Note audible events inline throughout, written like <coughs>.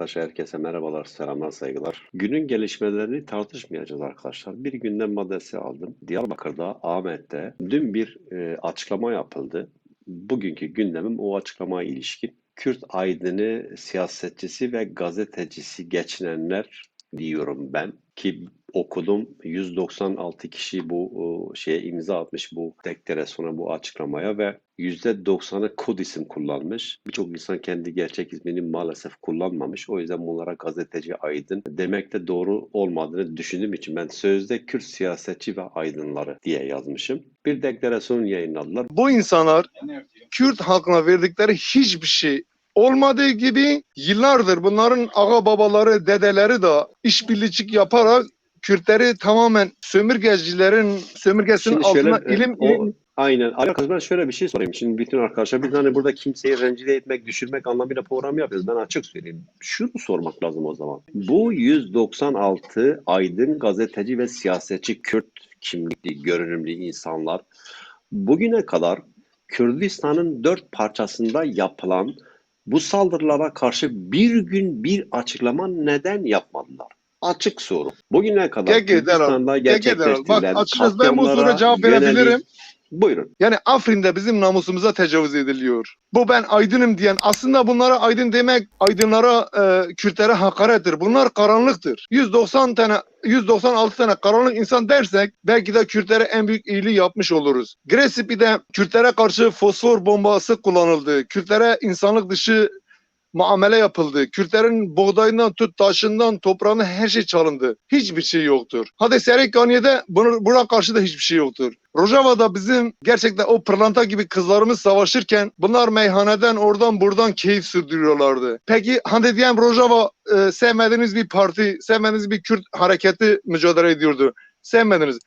Arkadaşlar herkese merhabalar, selamlar, saygılar. Günün gelişmelerini tartışmayacağız arkadaşlar. Bir gündem maddesi aldım. Diyarbakır'da, Ahmet'te dün bir e, açıklama yapıldı. Bugünkü gündemim o açıklamaya ilişkin. Kürt aydını, siyasetçisi ve gazetecisi geçinenler diyorum ben ki okudum 196 kişi bu şeye imza atmış bu deklarasyona bu açıklamaya ve %90'ı kod isim kullanmış. Birçok insan kendi gerçek ismini maalesef kullanmamış. O yüzden bunlara gazeteci aydın demek de doğru olmadığını düşündüğüm için ben sözde Kürt siyasetçi ve aydınları diye yazmışım. Bir deklarasyon yayınladılar. bu insanlar Kürt halkına verdikleri hiçbir şey olmadığı gibi yıllardır bunların aga babaları, dedeleri de işbirlikçi yaparak Kürtleri tamamen sömürgecilerin sömürgesinin Şimdi şöyle, altına e, ilim, o- ilim Aynen. Arkadaşlar ben şöyle bir şey sorayım. Şimdi bütün arkadaşlar biz hani burada kimseyi rencide etmek, düşürmek anlamıyla program yapıyoruz. Ben açık söyleyeyim. Şunu sormak lazım o zaman. Bu 196 aydın gazeteci ve siyasetçi Kürt kimlikli, görünümlü insanlar bugüne kadar Kürdistan'ın dört parçasında yapılan bu saldırılara karşı bir gün bir açıklama neden yapmadılar? Açık soru. Bugüne kadar Gege Kürdistan'da Deral. Bak gerçekleştirilen açıkçası ben bu soruya cevap yönelik- verebilirim. Buyurun. Yani Afrin'de bizim namusumuza tecavüz ediliyor. Bu ben aydınım diyen aslında bunlara aydın demek aydınlara e, Kürtlere hakarettir. Bunlar karanlıktır. 190 tane 196 tane karanlık insan dersek belki de Kürtlere en büyük iyiliği yapmış oluruz. Gresipi'de Kürtlere karşı fosfor bombası kullanıldı. Kürtlere insanlık dışı muamele yapıldı. Kürtlerin buğdayından tut taşından toprağına her şey çalındı. Hiçbir şey yoktur. Hadi Serekaniye'de bunu, buna karşı da hiçbir şey yoktur. Rojava'da bizim gerçekten o pırlanta gibi kızlarımız savaşırken bunlar meyhaneden oradan buradan keyif sürdürüyorlardı. Peki hadi diyelim Rojava e, sevmediğiniz bir parti, sevmediğiniz bir Kürt hareketi mücadele ediyordu. Sevmediniz.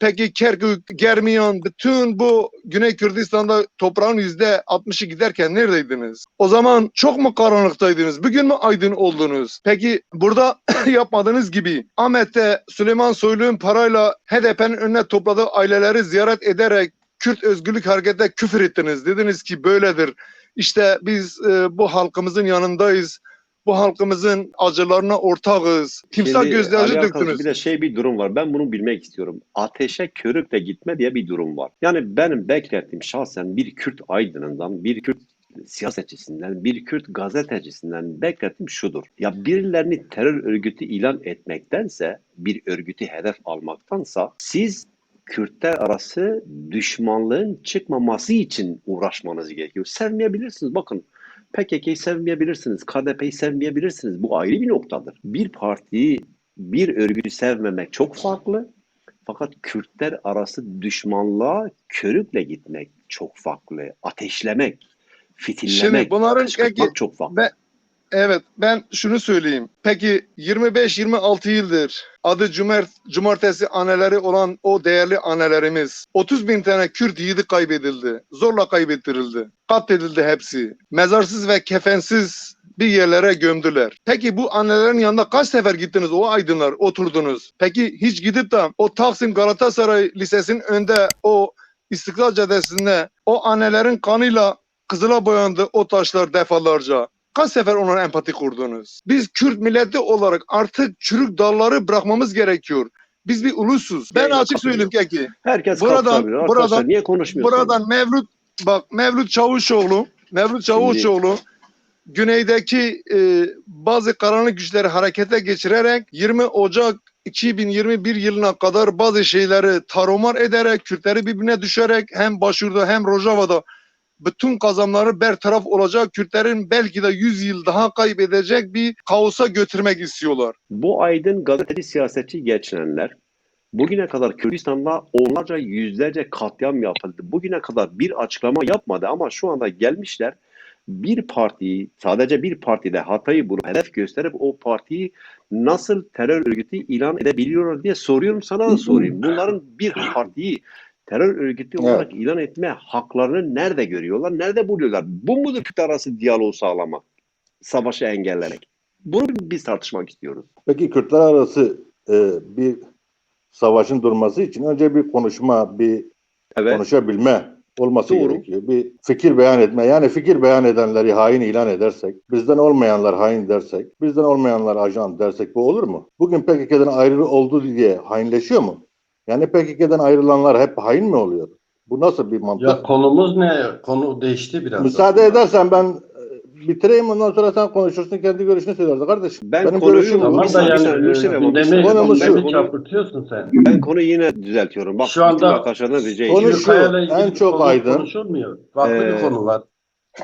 Peki Kerkük, Germiyan, bütün bu Güney Kürdistan'da toprağın yüzde 60'ı giderken neredeydiniz? O zaman çok mu karanlıktaydınız? Bugün mü aydın oldunuz? Peki burada <coughs> yapmadığınız gibi Ahmet'te Süleyman Soylu'nun parayla HDP'nin önüne topladığı aileleri ziyaret ederek Kürt Özgürlük Hareketi'ne küfür ettiniz. Dediniz ki böyledir. İşte biz e, bu halkımızın yanındayız. Bu halkımızın acılarına ortağız. Timsah gözyaşı döktünüz. Bir de şey bir durum var. Ben bunu bilmek istiyorum. Ateşe körükle gitme diye bir durum var. Yani benim beklettiğim şahsen bir Kürt aydınından, bir Kürt siyasetçisinden, bir Kürt gazetecisinden beklettiğim şudur. Ya birilerini terör örgütü ilan etmektense, bir örgütü hedef almaktansa siz Kürtler arası düşmanlığın çıkmaması için uğraşmanız gerekiyor. Sevmeyebilirsiniz. Bakın PKK'yı sevmeyebilirsiniz, KDP'yi sevmeyebilirsiniz. Bu ayrı bir noktadır. Bir partiyi, bir örgütü sevmemek çok farklı. Fakat Kürtler arası düşmanlığa körükle gitmek çok farklı. Ateşlemek, fitillemek, Şimdi bunların çok farklı. Ben, evet ben şunu söyleyeyim. Peki 25-26 yıldır adı Cumart, Cumartesi anneleri olan o değerli annelerimiz 30 bin tane Kürt yiğidi kaybedildi. Zorla kaybettirildi. Katledildi hepsi. Mezarsız ve kefensiz bir yerlere gömdüler. Peki bu annelerin yanında kaç sefer gittiniz o aydınlar oturdunuz? Peki hiç gidip de o Taksim Galatasaray Lisesi'nin önünde o İstiklal Caddesi'nde o annelerin kanıyla kızıla boyandı o taşlar defalarca. Kaç sefer ona empati kurdunuz? Biz Kürt milleti olarak artık çürük dalları bırakmamız gerekiyor. Biz bir ulusuz. Ben Yayına açık söyleyeyim ki Herkes buradan- buradan- niye konuşmuyorsunuz? buradan Mevlüt bak Mevlüt Çavuşoğlu Mevlüt Çavuşoğlu güneydeki e, bazı karanlık güçleri harekete geçirerek 20 Ocak 2021 yılına kadar bazı şeyleri tarumar ederek Kürtleri birbirine düşerek hem Başur'da hem Rojava'da bütün kazanları bertaraf olacak Kürtlerin belki de 100 yıl daha kaybedecek bir kaosa götürmek istiyorlar. Bu aydın gazeteci siyasetçi geçinenler bugüne kadar Kürdistan'da onlarca yüzlerce katliam yapıldı. Bugüne kadar bir açıklama yapmadı ama şu anda gelmişler bir partiyi sadece bir partide hatayı bulup hedef gösterip o partiyi nasıl terör örgütü ilan edebiliyorlar diye soruyorum sana da sorayım. Bunların bir partiyi terör örgütü Evet. olarak ilan etme haklarını nerede görüyorlar? Nerede buluyorlar? Bu mudur Kürt arası diyaloğu sağlamak? Savaşı engellemek. Bunu biz tartışmak istiyoruz. Peki Kürtler arası e, bir savaşın durması için önce bir konuşma, bir Evet. konuşabilme olması Doğru. gerekiyor. Bir fikir beyan etme. Yani fikir beyan edenleri hain ilan edersek, bizden olmayanlar hain dersek, bizden olmayanlar ajan dersek bu olur mu? Bugün PKK'dan ayrı oldu diye hainleşiyor mu? Yani PKK'dan ayrılanlar hep hain mi oluyor? Bu nasıl bir mantık? Ya konumuz ne? Konu değişti biraz. Müsaade edersen ben e, bitireyim ondan sonra sen konuşursun kendi görüşünü söylersin kardeşim. Ben Benim konuyu- görüşüm. Tamam da yani gündemi, gündemi Konu- çarpıtıyorsun sen. Ben konuyu yine düzeltiyorum. Bak Şu anda- bütün arkadaşlardan rica Konu şu, en çok aydın. Konuşulmuyor. Farklı Ee, bir konu var.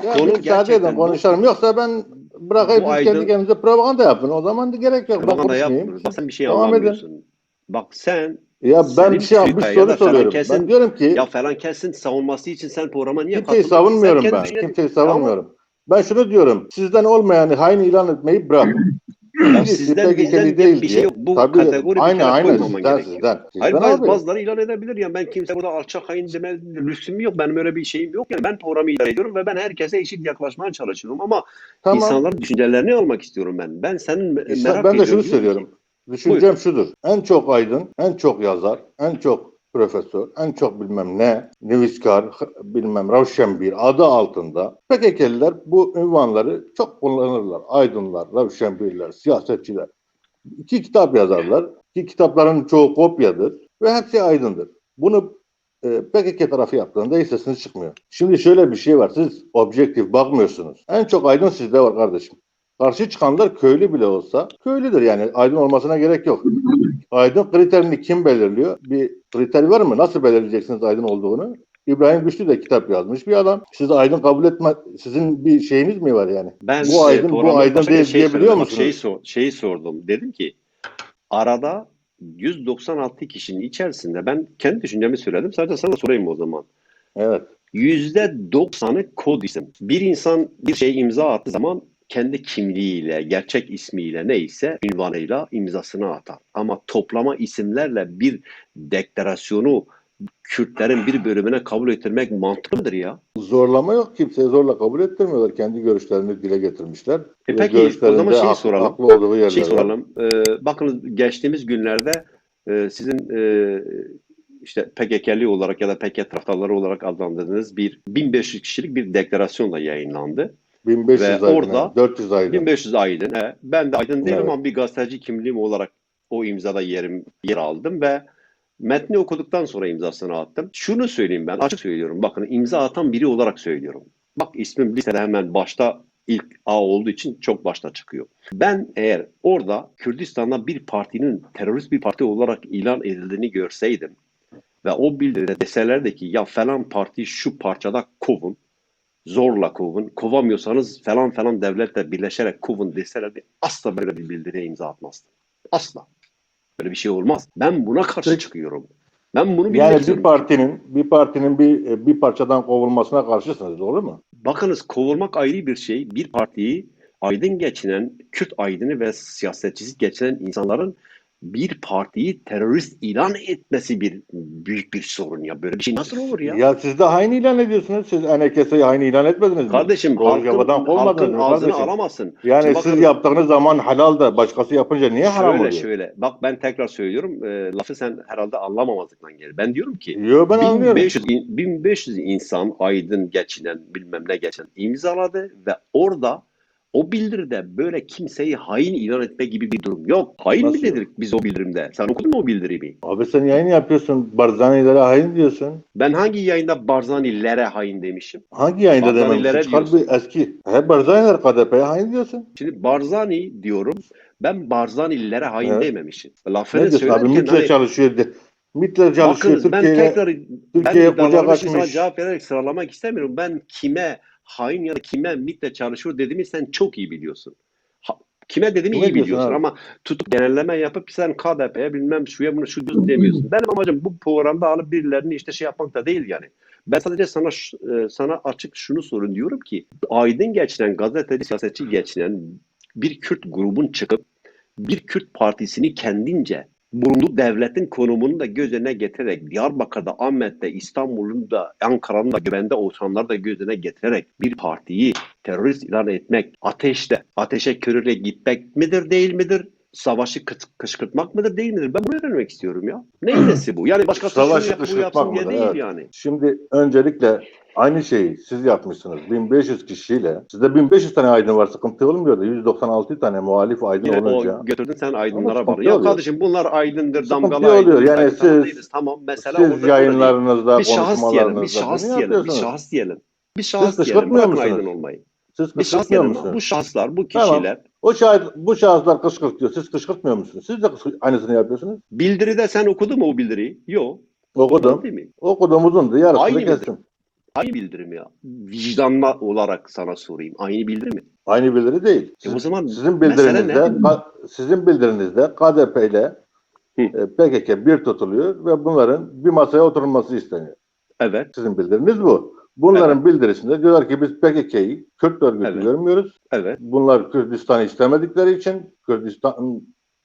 Ya Konu müsaade edin konuşalım. Yoksa ben bırakayım biz aydın- kendi kendimize propaganda yapın. O zaman da gerek yok. Propaganda yapmıyoruz. Bak sen bir şey Devam edin. anlamıyorsun. Bak sen Ya ben Senin bir şey bir ya soru da soruyorum. kesin- Ben diyorum ki ya falan kesin savunması için sen programa niye kimseyi katıldın? savunmuyorum ben. düşünceni- Kimseyi savunmuyorum. Ben şunu diyorum. Sizden olmayanı hain ilan etmeyi bırak. Ya sizden bizden değil bir şey yok. Bu Tabii, kategori bir aynı kere aynı koymaman sizden gerekiyor. sizden. Hayır Sizden bazı, abi. bazıları ilan edebilir ya ben kimse burada alçak hain deme lüksüm yok benim öyle bir şeyim yok yani ben programı idare ediyorum ve ben herkese eşit yaklaşmaya çalışıyorum ama Tamam. insanların düşüncelerini almak istiyorum ben ben senin me- İşte merak ben de ediyorum şunu söylüyorum. Düşüncem şudur. En çok aydın, en çok yazar, en çok profesör, en çok bilmem ne, Neviskar, h- bilmem Ravşenbir adı altında PKK'liler bu ünvanları çok kullanırlar. Aydınlar, Ravşenbirler, siyasetçiler. İki kitap yazarlar. İki kitapların çoğu kopyadır ve hepsi aydındır. Bunu e, PKK tarafı yaptığında hiç sesiniz çıkmıyor. Şimdi şöyle bir şey var. Siz objektif bakmıyorsunuz. En çok aydın sizde var kardeşim. Karşı çıkanlar köylü bile olsa köylüdür yani aydın olmasına gerek yok. Aydın kriterini kim belirliyor? Bir kriter var mı? Nasıl belirleyeceksiniz aydın olduğunu? İbrahim Güçlü de kitap yazmış bir adam. Siz aydın kabul etme, sizin bir şeyiniz mi var yani? ben Bu aydın, bu aydın değil şey diyebiliyor söyledim. Musunuz? Şeyi, sor- şeyi sordum dedim ki arada 196 kişinin içerisinde ben kendi düşüncemi söyledim sadece sana sorayım o zaman. Evet. %90'ı kod isim. Bir insan bir şey imza attığı zaman kendi kimliğiyle, gerçek ismiyle neyse ünvanıyla imzasını atar. Ama toplama isimlerle bir deklarasyonu Kürtlerin bir bölümüne kabul ettirmek mantıklı mıdır ya? Zorlama yok. Kimseye zorla kabul ettirmiyorlar. Kendi görüşlerini dile getirmişler. E peki, o zaman şeyi soralım. Haklı olduğu yerler Şey soralım. Ee, bakınız geçtiğimiz günlerde e, sizin e, işte PKK'li olarak ya da PKK taraftarları olarak adlandırdığınız bir 1500 kişilik bir deklarasyonla yayınlandı. 1500 Ve aydın, orada 400 aydın. 1500 aydın. He, ben de aydın değilim Evet. ama bir gazeteci kimliğim olarak o imzada yerim yer aldım ve metni okuduktan sonra imzasını attım. Şunu söyleyeyim ben açık söylüyorum. Bakın imza atan biri olarak söylüyorum. Bak ismim listede hemen başta ilk A olduğu için çok başta çıkıyor. Ben eğer orada Kürdistan'da bir partinin terörist bir parti olarak ilan edildiğini görseydim ve o bildiride deselerdi ki ya falan parti şu parçada kovun, zorla kovun, kovamıyorsanız falan falan devletle birleşerek kovun deselerdi asla böyle bir bildiriye imza atmazdım. Asla. Böyle bir şey olmaz. Ben buna karşı çıkıyorum. Ben bunu bilmek Yani bir partinin bir partinin bir bir parçadan kovulmasına karşısınız doğru mu? Bakınız kovulmak ayrı bir şey. Bir partiyi aydın geçinen, Kürt aydını ve siyasetçisi geçinen insanların bir partiyi terörist ilan etmesi bir büyük bir sorun ya. Böyle bir şey nasıl olur ya? Ya siz de hain ilan ediyorsunuz. Siz NKS'yi hain ilan etmediniz mi? Kardeşim halkın, halkın ağzını kardeşim? alamazsın. Yani Şimdi siz bakın- yaptığınız zaman halal da başkası yapınca niye haram Şöyle oluyor? şöyle. Bak ben tekrar söylüyorum. E, lafı sen herhalde anlamamazlıktan gelir. Ben diyorum ki Yo ben anlıyorum. 1500, in- 1500 insan aydın geçinen bilmem ne geçen imzaladı ve orada o bildiride böyle kimseyi hain ilan etme gibi bir durum yok. Hain Nasıl mi dedik biz o bildirimde? Sen okudun mu o bildirimi? Abi sen yayın yapıyorsun. Barzanilere hain diyorsun. Ben hangi yayında Barzani'lere hain demişim? Hangi yayında Barzanilere dememişsin? Çıkar bir eski. Hep Barzaniler KDP'ye hain diyorsun. Şimdi Barzani diyorum. Ben Barzani'lere hain Evet. dememişim. Ne Lafını diyorsun abi? MİT'le hani, çalışıyor. de- MİT'le çalışıyor. bakınız ben Türkiye'ye tekrar ben Türkiye'ye kucak iddialarıma şimdi sana açmış. cevap vererek sıralamak istemiyorum. Ben kime hain ya da kime MİT'le çalışıyor dediğimi sen çok iyi biliyorsun. Ha- kime dediğimi iyi biliyorsun abi? ama tutup genelleme yapıp sen KDP'ye bilmem şuya bunu şu diyorsun demiyorsun. Benim amacım bu programda alıp birilerini işte şey yapmak da değil yani. Ben sadece sana e, sana açık şunu sorun diyorum ki aydın geçinen gazeteci siyasetçi geçinen bir Kürt grubun çıkıp bir Kürt partisini kendince bulunduğu devletin konumunu da göz önüne getirerek Diyarbakır'da, Ahmet'te, İstanbul'un da, Ankara'nın da güvende ortamları da göz önüne getirerek bir partiyi terörist ilan etmek, ateşte, ateşe körükle gitmek midir değil midir? savaşı kışkırtmak mıdır değil midir? Ben bunu öğrenmek istiyorum ya. Nesi bu? Yani başkası Savaşı şunu yap, bu kışkırtmak yapsın diye mıdır? değil Evet. yani. Şimdi öncelikle aynı şeyi siz yapmışsınız 1500 kişiyle. Sizde 1500 tane aydın var sıkıntı olmuyordu. 196 tane muhalif aydın Yine olunca. o götürdün sen aydınlara var. Ya kardeşim bunlar aydındır, Sıkıntı damgalı oluyor. aydındır. Yani siz- değiliz. Tamam mesela Siz yayınlarınızda, bir şahıs diyelim, bir şahıs diyelim, bir şahıs diyelim. Bir şahıs diyelim. kışkırtmıyor Bırakın musunuz? aydın olmayı. Siz kışkırtmıyor diyelim. musunuz? Bu şahıslar, bu Tamam. kişiler O şahit, bu şahıslar kışkırtıyor. Siz kışkırtmıyor musunuz? Siz de aynısını yapıyorsunuz. bildiride sen okudun mu o bildiriyi? Yok. Okudum. Değil mi? Okudum uzundu. Yarısını Aynı kestim. Aynı bildirim ya. Vicdanla olarak sana sorayım. Aynı bildirim mi? Aynı bildiri değil. E o zaman Sizin bildirinizde, sizin bildirinizde KDP ile Hı. e, PKK bir tutuluyor ve bunların bir masaya oturulması isteniyor. Evet, Sizin bildiriniz bu. Bunların bildirisinde diyorlar ki biz PKK'yı Kürt örgütü Evet. görmüyoruz. evet. Bunlar Kürdistan'ı istemedikleri için, Kürdistan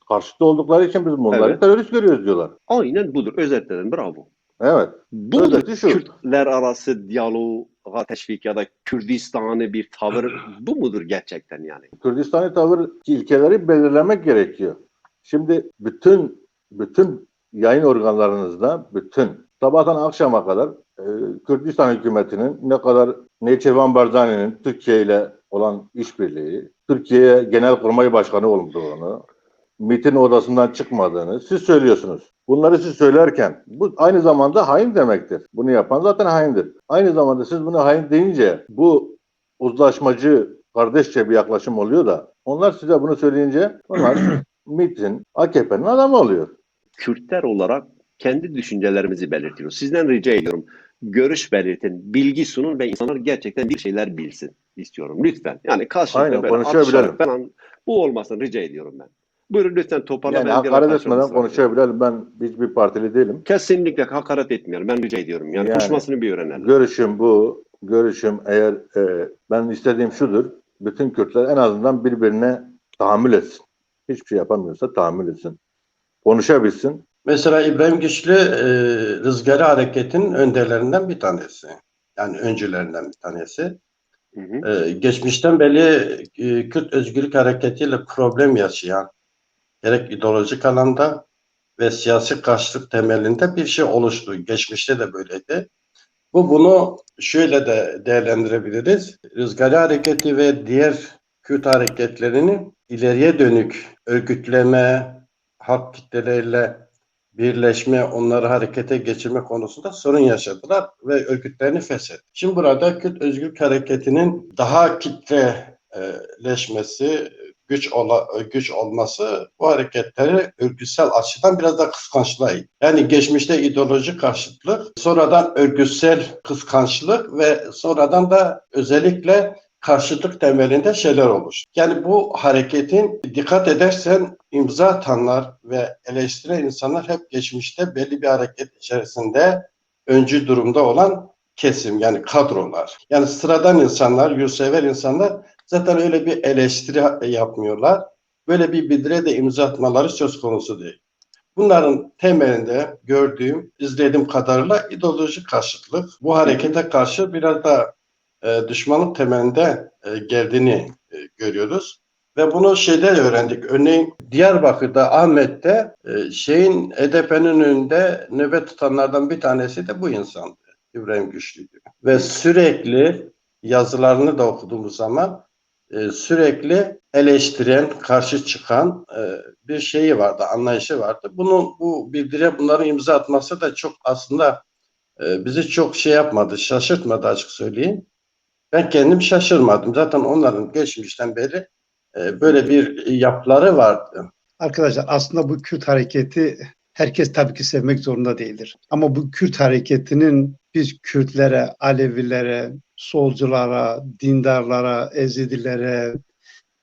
karşıtı oldukları için biz bunları Evet. terörist görüyoruz diyorlar. Aynen budur. Özetledin. Bravo. Evet. Bu Özeti şu. Kürtler arası diyaloğa teşvik ya da Kürdistan'ı bir tavır bu mudur gerçekten yani? Kürdistani tavır ilkeleri belirlemek gerekiyor. Şimdi bütün bütün yayın organlarınızda bütün sabahtan akşama kadar e, Kürdistan hükümetinin ne kadar Neçirvan Barzani'nin Türkiye ile olan işbirliği, Türkiye'ye Genelkurmay Başkanı olduğunu, MİT'in odasından çıkmadığını siz söylüyorsunuz. Bunları siz söylerken bu aynı zamanda hain demektir. Bunu yapan zaten haindir. Aynı zamanda siz bunu hain deyince bu uzlaşmacı, kardeşçe bir yaklaşım oluyor da onlar size bunu söyleyince onlar <clears throat> MİT'in, AKP'nin adamı oluyor. Kürtler olarak kendi düşüncelerimizi belirtiyoruz. Sizden rica ediyorum. Görüş belirtin, bilgi sunun ve insanlar gerçekten bir şeyler bilsin istiyorum. Lütfen. Yani karşılıklı Aynen, böyle atışarak falan bu olmasın rica ediyorum ben. Buyurun lütfen toparla. Yani ben hakaret etmeden konuşabilelim. Ben hiçbir partili değilim. Kesinlikle hakaret etmiyorum. Ben rica ediyorum. Yani, Yani- konuşmasını bir öğrenelim. Görüşüm bu. Görüşüm eğer e, ben istediğim şudur. Bütün Kürtler en azından birbirine tahammül etsin. Hiçbir şey yapamıyorsa tahammül etsin. Konuşabilsin. Mesela İbrahim Güçlü e, Rızgarı Hareket'in önderlerinden bir tanesi. Yani öncülerinden bir tanesi. Hı hı. E, geçmişten beri e, Kürt Özgürlük Hareketi'yle problem yaşayan gerek ideolojik alanda ve siyasi karşılık temelinde bir şey oluştu. Geçmişte de böyleydi. Bu bunu şöyle de değerlendirebiliriz. Rızgarı Hareketi ve diğer Kürt hareketlerini ileriye dönük örgütleme, halk kitleleriyle birleşme, onları harekete geçirme konusunda sorun yaşadılar ve örgütlerini feshetti. Şimdi burada Kürt Özgürlük Hareketi'nin daha kitleleşmesi, güç ola, güç olması bu hareketleri örgütsel açıdan biraz da kıskançlığa. Yani geçmişte ideolojik karşıtlık, sonradan örgütsel kıskançlık ve sonradan da özellikle karşıtlık temelinde şeyler olmuş. Yani bu hareketin dikkat edersen imza atanlar ve eleştiren insanlar hep geçmişte belli bir hareket içerisinde öncü durumda olan kesim yani kadrolar. Yani sıradan insanlar, yurtsever insanlar zaten öyle bir eleştiri yapmıyorlar. Böyle bir bildire de imza atmaları söz konusu değil. Bunların temelinde gördüğüm, izlediğim kadarıyla ideolojik karşıtlık. Bu harekete karşı biraz da e, düşmanlık temelinde e, geldiğini e, görüyoruz. Ve bunu şeyden öğrendik. Örneğin Diyarbakır'da, Ahmet'te e, şeyin HDP'nin önünde nöbet tutanlardan bir tanesi de bu insandı. İbrahim Güçlü'ydü. Ve sürekli yazılarını da okuduğumuz zaman e, sürekli eleştiren, karşı çıkan e, bir şeyi vardı, anlayışı vardı. Bunun bu bildire bunların imza atması da çok aslında e, bizi çok şey yapmadı, şaşırtmadı açık söyleyeyim. Ben kendim şaşırmadım. Zaten onların geçmişten beri böyle bir yapıları vardı. Arkadaşlar aslında bu Kürt hareketi herkes tabii ki sevmek zorunda değildir. Ama bu Kürt hareketinin biz Kürtlere, Alevilere, solculara, dindarlara, ezidilere,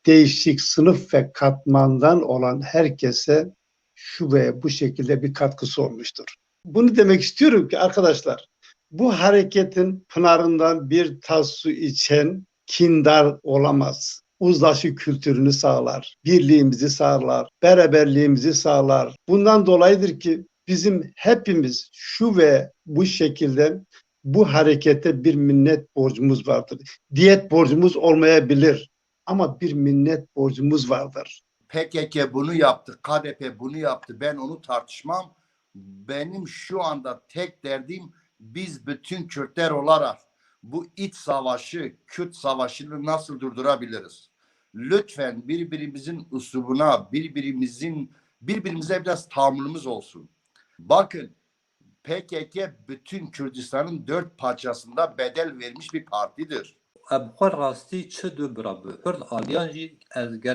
değişik sınıf ve katmandan olan herkese şu ve bu şekilde bir katkısı olmuştur. Bunu demek istiyorum ki arkadaşlar bu hareketin pınarından bir tas su içen kindar olamaz. Uzlaşı kültürünü sağlar, birliğimizi sağlar, beraberliğimizi sağlar. Bundan dolayıdır ki bizim hepimiz şu ve bu şekilde bu harekete bir minnet borcumuz vardır. Diyet borcumuz olmayabilir ama bir minnet borcumuz vardır. PKK bunu yaptı, KDP bunu yaptı. Ben onu tartışmam. Benim şu anda tek derdim biz bütün Kürtler olarak bu iç savaşı, Kürt savaşını nasıl durdurabiliriz? Lütfen birbirimizin üslubuna, birbirimizin birbirimize biraz tahammülümüz olsun. Bakın PKK bütün Kürdistan'ın dört parçasında bedel vermiş bir partidir. Ebxwe rastî çi du birabû Kurd aliyan jî ez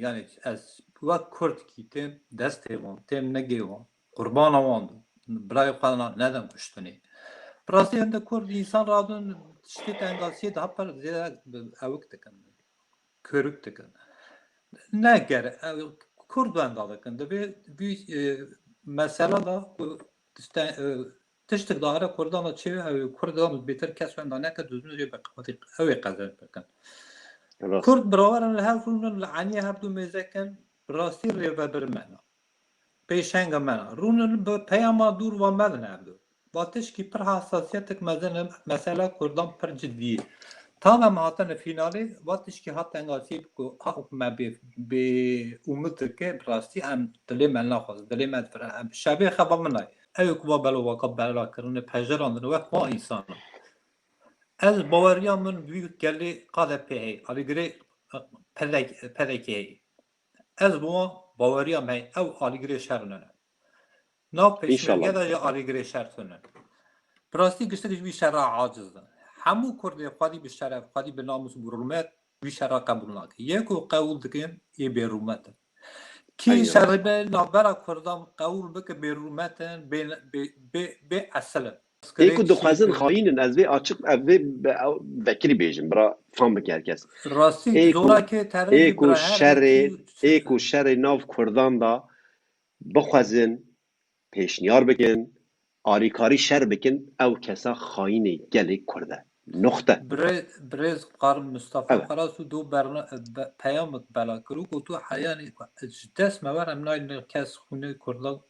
yani ez wek Kurdkî têm destê wan têm negê wan qurbana wan birayê xwe nedin kuştinê rastî hinde Kurd însan radin tiştê tengasiyê daha per zêde ewik dikin körük dikin ne gere ew- Kurd wenda dikin divê vî e, mesela da işte e, tiştek dahre Kurdan çi ew Kurdan beter kes wenda neke jê beqatik ew qezel bikin Rast. Kurd biraweran li hev rûnin li Eniyê hebdû mêzekin bi rastî rêvebir me ne. Pêşenga me ne. Rûnin bi peyama dûr ve me din hebdû. Va tişkî pir hassasiyetek mezin e mesela Kurdan pir ciddî. Tam em hatine finalê va tişkî hat tengasî ku haq me bê bê umid dike bi rastî em dilê me naxwazin dilê me difire em şevê xeba min ay. Ew ku va belo weka bela kirine pejeran din wek va însan. Ez baweriya min wî gelê KDP heye alîgirê pedekê heye ez bi wan baweriya me ew alîgirê şer nene nav İnşallah. pêşmerge de jî tune bi rastî giştek ji vî şera aciz din hemû kurdê xwedî bi şeref xwedî bi namus bi rûmet wî şera qebûl nake yek û qewûl dikin ê ku dixwazin xayînin ez vê açık ev vê vekirî bêjim bira fan bike herkes. Ê ku- şerê ê ku şerê nav Kurdan da bixwazin pêşniyar bikin alîkarî şer bikin ew kesa xayînê gelê Kurd e. Noxte. Birêz birêz qarm Mustafa Evet. Xeras û du berna be- peyamek bela kir û ku tu heyanî ji dest me were em nayîne kes xûnê Kurda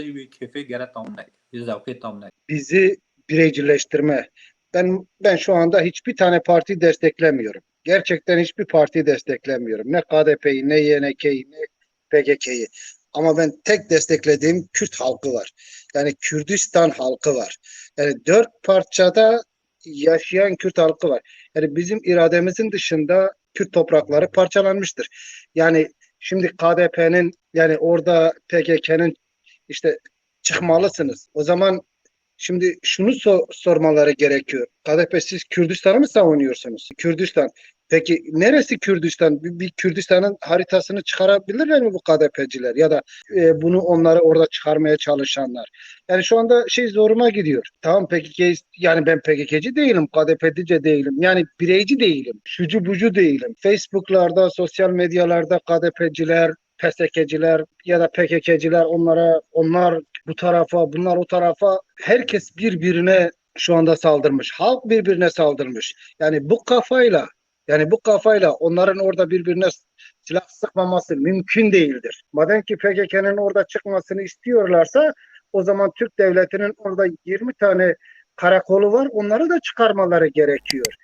wê kêfê gere tam neke. Wê zevkê tam neke. bizi bireycileştirme. Ben ben şu anda hiçbir tane parti desteklemiyorum. Gerçekten hiçbir parti desteklemiyorum. Ne KDP'yi, ne YNK'yi, ne PKK'yi. Ama ben tek desteklediğim Kürt halkı var. Yani Kürdistan halkı var. Yani dört parçada yaşayan Kürt halkı var. Yani bizim irademizin dışında Kürt toprakları parçalanmıştır. Yani şimdi KDP'nin yani orada PKK'nın işte çıkmalısınız. O zaman Şimdi şunu so- sormaları gerekiyor. KDP siz Kürdistan'ı mı savunuyorsunuz? Kürdistan. Peki neresi Kürdistan? Bir, bir Kürdistan'ın haritasını çıkarabilirler mi bu KDP'ciler ya da e, bunu onları orada çıkarmaya çalışanlar? Yani şu anda şey zoruma gidiyor. Tamam PKK yani ben PKK'ci değilim, KDP'ci değilim. Yani bireyci değilim. Şucu bucu değilim. Facebook'larda, sosyal medyalarda KDP'ciler, PSK'ciler ya da PKK'ciler onlara onlar bu tarafa, bunlar o tarafa herkes birbirine şu anda saldırmış. Halk birbirine saldırmış. Yani bu kafayla yani bu kafayla onların orada birbirine silah sıkmaması mümkün değildir. Madem ki PKK'nın orada çıkmasını istiyorlarsa o zaman Türk devletinin orada 20 tane karakolu var. Onları da çıkarmaları gerekiyor.